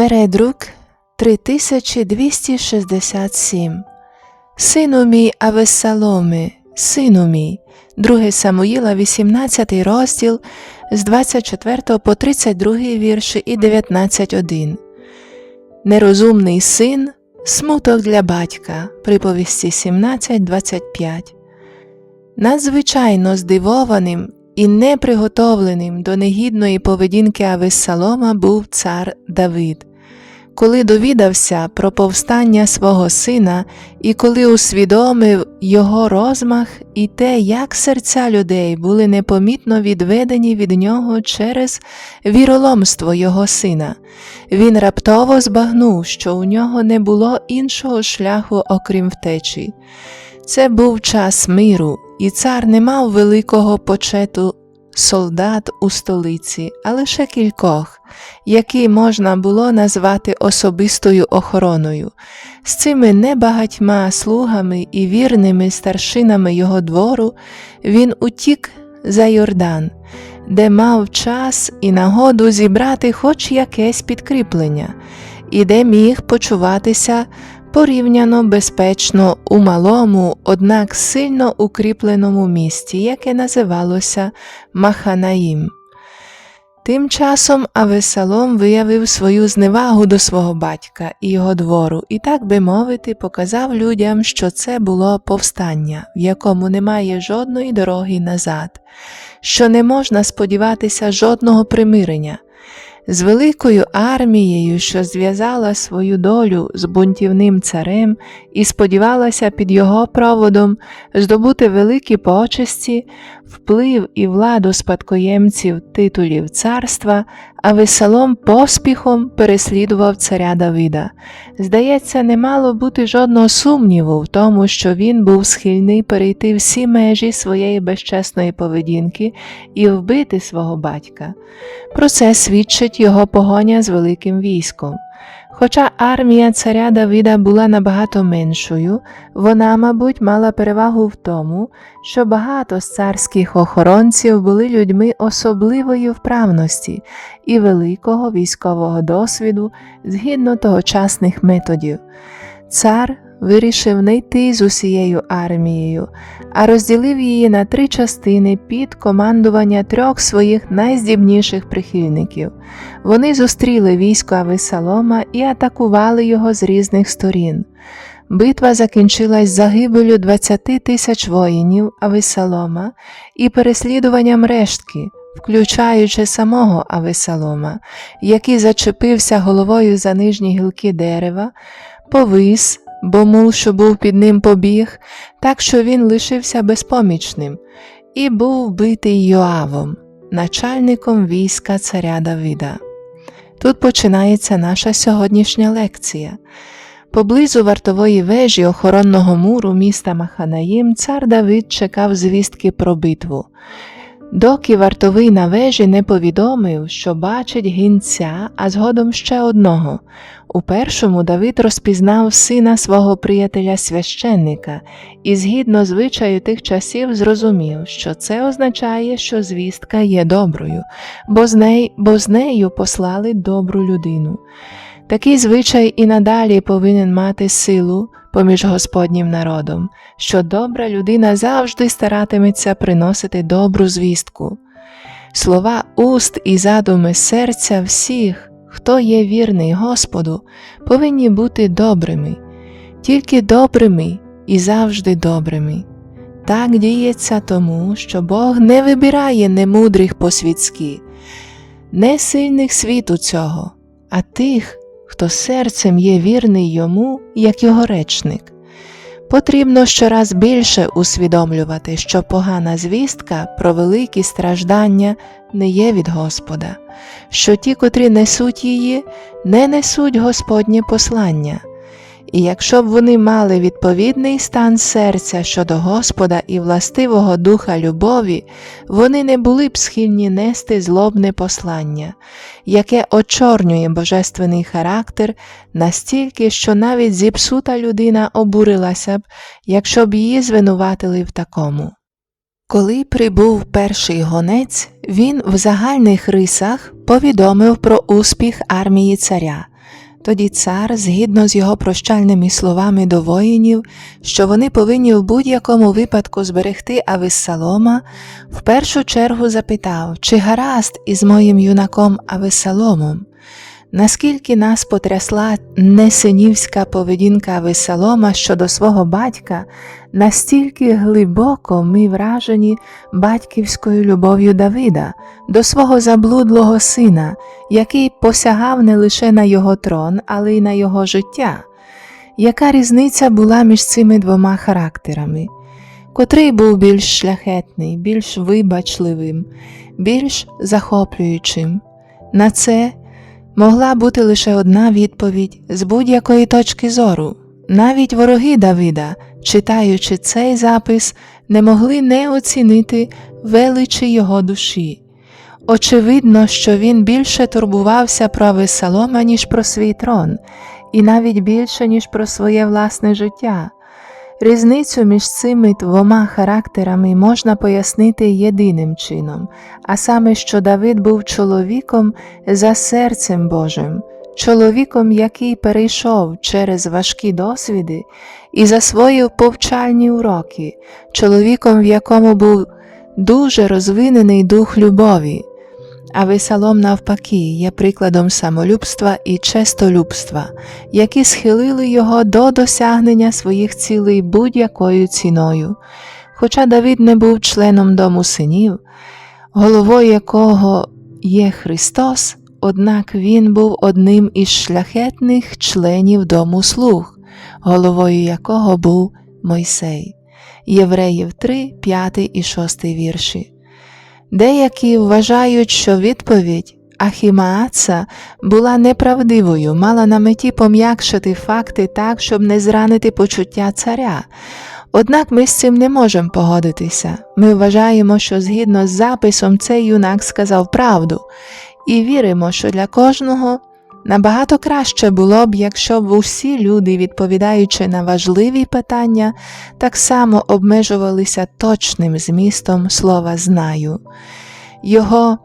Передрук 3267 Сину мій Авесаломе, сину мій, 2 Самуїла, 18 розділ з 24 по 32 вірші і 19.1 Нерозумний син смуток для батька. Приповісті 17.25 Надзвичайно здивованим і неприготовленим до негідної поведінки Авессалома був цар Давид. Коли довідався про повстання свого сина і коли усвідомив його розмах і те, як серця людей були непомітно відведені від нього через віроломство його сина, він раптово збагнув, що у нього не було іншого шляху, окрім втечі. Це був час миру, і цар не мав великого почету солдат у столиці, а лише кількох, які можна було назвати особистою охороною. З цими небагатьма слугами і вірними старшинами його двору він утік за Йордан, де мав час і нагоду зібрати хоч якесь підкріплення, і де міг почуватися порівняно безпечно у малому, однак сильно укріпленому місті, яке називалося Маханаїм. Тим часом Авесалом виявив свою зневагу до свого батька і його двору, і, так би мовити, показав людям, що це було повстання, в якому немає жодної дороги назад, що не можна сподіватися жодного примирення. З великою армією, що зв'язала свою долю з бунтівним царем і сподівалася під його проводом здобути великі почесті, вплив і владу спадкоємців титулів царства, а веселом поспіхом переслідував царя Давида. Здається, не мало бути жодного сумніву в тому, що він був схильний перейти всі межі своєї безчесної поведінки і вбити свого батька. Про це свідчить його погоня з великим військом. Хоча армія царя Давида була набагато меншою, вона, мабуть, мала перевагу в тому, що багато з царських охоронців були людьми особливої вправності і великого військового досвіду згідно тогочасних методів. Цар вирішив не йти з усією армією, а розділив її на три частини під командування трьох своїх найздібніших прихильників. Вони зустріли військо Авесалома і атакували його з різних сторін. Битва закінчилась загибелю 20 тисяч воїнів Авесалома і переслідуванням рештки, включаючи самого Авесалома, який зачепився головою за нижні гілки дерева, повис, бо мул, що був під ним побіг, так що він лишився безпомічним, і був вбитий Йоавом, начальником війська царя Давида. Тут починається наша сьогоднішня лекція. Поблизу вартової вежі охоронного муру міста Маханаїм цар Давид чекав звістки про битву. Доки вартовий на вежі не повідомив, що бачить гінця, а згодом ще одного. У першому Давид розпізнав сина свого приятеля священника і, згідно звичаю тих часів, зрозумів, що це означає, що звістка є доброю, бо з, неї, бо з нею послали добру людину. Такий звичай і надалі повинен мати силу поміж Господнім народом, що добра людина завжди старатиметься приносити добру звістку. Слова уст і задуми серця всіх, хто є вірний Господу, повинні бути добрими, тільки добрими і завжди добрими. Так діється тому, що Бог не вибирає немудрих по світськи, не сильних світу цього, а тих, хто серцем є вірний йому, як його речник. Потрібно щораз більше усвідомлювати, що погана звістка про великі страждання не є від Господа, що ті, котрі несуть її, не несуть Господнє послання. І якщо б вони мали відповідний стан серця щодо Господа і властивого духа любові, вони не були б схильні нести злобне послання, яке очорнює божественний характер настільки, що навіть зіпсута людина обурилася б, якщо б її звинуватили в такому. Коли прибув перший гонець, Він в загальних рисах повідомив про успіх армії царя. Тоді цар, згідно з його прощальними словами до воїнів, що вони повинні в будь-якому випадку зберегти Авессалома, в першу чергу запитав, чи гаразд із моїм юнаком Авесаломом. Наскільки нас потрясла несинівська поведінка Авесалома щодо свого батька, настільки глибоко ми вражені батьківською любов'ю Давида до свого заблудлого сина, який посягав не лише на його трон, але й на його життя. Яка різниця була між цими двома характерами? Котрий був більш шляхетний, більш вибачливим, більш захоплюючим? На це могла бути лише одна відповідь з будь-якої точки зору. Навіть вороги Давида, читаючи цей запис, не могли не оцінити величі його душі. Очевидно, що він більше турбувався про Авесалома, ніж про свій трон, і навіть більше, ніж про своє власне життя. Різницю між цими двома характерами можна пояснити єдиним чином, а саме, що Давид був чоловіком за серцем Божим, чоловіком, який перейшов через важкі досвіди і засвоїв повчальні уроки, чоловіком, в якому був дуже розвинений дух любові. А Весалом, навпаки, є прикладом самолюбства і честолюбства, які схилили його до досягнення своїх цілей будь-якою ціною. Хоча Давид не був членом дому синів, головою якого є Христос, однак він був одним із шляхетних членів дому слуг, головою якого був Мойсей. Євреїв 3, 5 і 6 вірші. Деякі вважають, що відповідь Ахімааца була неправдивою, мала на меті пом'якшити факти так, щоб не зранити почуття царя. Однак ми з цим не можемо погодитися. Ми вважаємо, що згідно з записом цей юнак сказав правду, і віримо, що для кожного набагато краще було б, якщо б усі люди, відповідаючи на важливі питання, так само обмежувалися точним змістом слова знаю. Його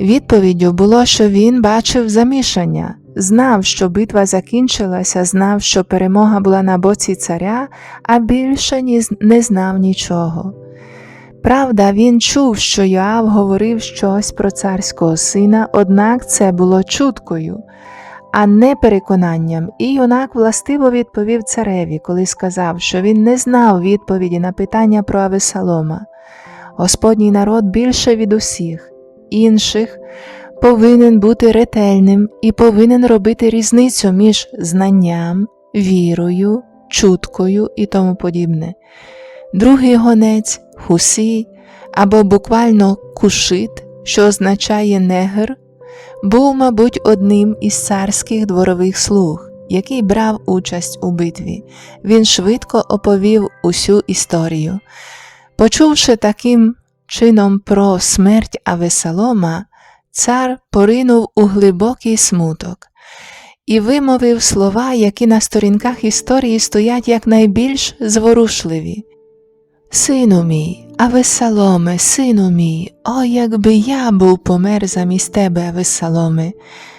відповіддю було, що він бачив замішання, знав, що битва закінчилася, знав, що перемога була на боці царя, а більше не знав нічого. Правда, він чув, що Йоав говорив щось про царського сина, однак це було чуткою, а не переконанням, і юнак властиво відповів цареві, коли сказав, що він не знав відповіді на питання про Авесалома. Господній народ більше від усіх, інших повинен бути ретельним і повинен робити різницю між знанням, вірою, чуткою і тому подібне. Другий гонець Хусій або буквально Кушит, що означає негр, був, мабуть, одним із царських дворових слуг, який брав участь у битві. Він швидко оповів усю історію. Почувши таким чином про смерть Авесалома, цар поринув у глибокий смуток і вимовив слова, які на сторінках історії стоять якнайбільш зворушливі. Сину мій, Авесаломе, сину мій, о, якби я був помер замість тебе, Авесаломе,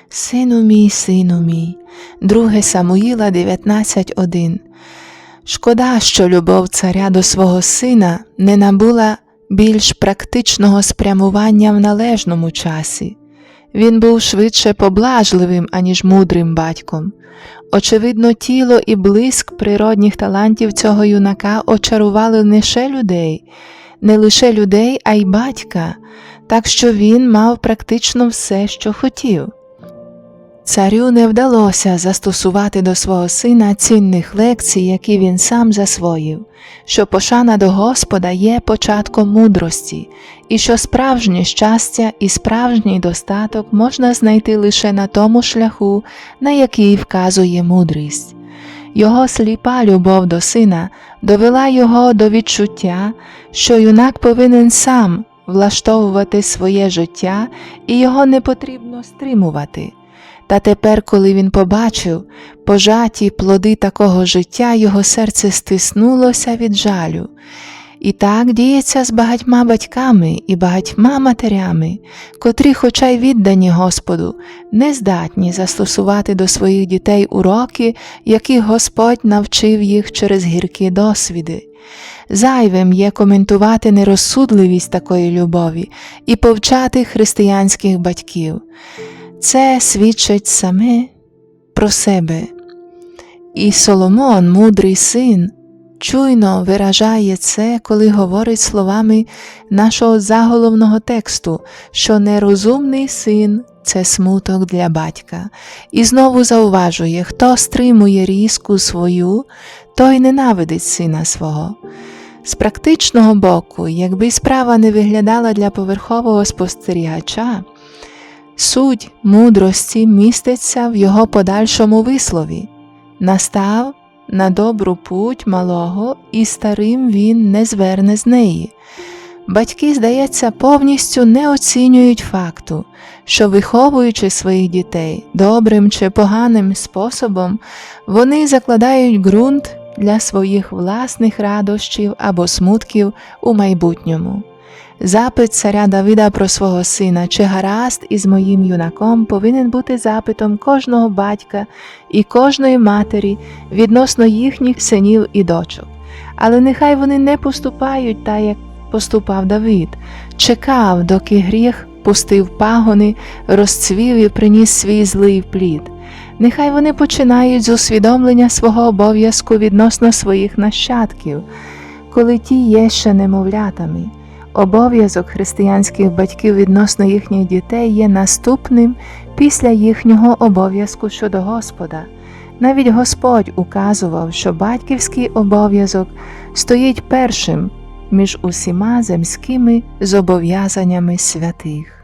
сину мій, сину мій, 2 Самуїла 19.1 Шкода, що любов царя до свого сина не набула більш практичного спрямування в належному часі. Він був швидше поблажливим, аніж мудрим батьком. Очевидно, тіло і блиск природних талантів цього юнака очарували не лише людей, не лише людей, а й батька, так що він мав практично все, що хотів. Царю не вдалося застосувати до свого сина цінних лекцій, які він сам засвоїв, що пошана до Господа є початком мудрості, і що справжнє щастя і справжній достаток можна знайти лише на тому шляху, на який вказує мудрість. Його сліпа любов до сина довела його до відчуття, що юнак повинен сам влаштовувати своє життя і його не потрібно стримувати. Та тепер, коли він побачив пожаті плоди такого життя, його серце стиснулося від жалю, І так діється з багатьма батьками і багатьма матерями, котрі, хоча й віддані Господу, не здатні застосувати до своїх дітей уроки, яких Господь навчив їх через гіркі досвіди. Зайвим є коментувати нерозсудливість такої любові і повчати християнських батьків. Це свідчить саме про себе. І Соломон, мудрий син, чуйно виражає це, коли говорить словами нашого заголовного тексту, що нерозумний син це смуток для батька, і знову зауважує, хто стримує різку свою, той ненавидить сина свого. З практичного боку, якби справа не виглядала для поверхового спостерігача, суть мудрості міститься в його подальшому вислові настав на добру путь малого, і старим він не зверне з неї. Батьки, здається, повністю не оцінюють факту, що, виховуючи своїх дітей добрим чи поганим способом, вони закладають ґрунт для своїх власних радощів або смутків у майбутньому. Запит царя Давида про свого сина чи гаразд із моїм юнаком повинен бути запитом кожного батька і кожної матері відносно їхніх синів і дочок. Але нехай вони не поступають так, як поступав Давид, чекав, доки гріх пустив пагони, розцвів і приніс свій злий плід. Нехай вони починають з усвідомлення свого обов'язку відносно своїх нащадків, коли ті є ще немовлятами. Обов'язок християнських батьків відносно їхніх дітей є наступним після їхнього обов'язку щодо Господа. Навіть Господь указував, що батьківський обов'язок стоїть першим між усіма земськими зобов'язаннями святих.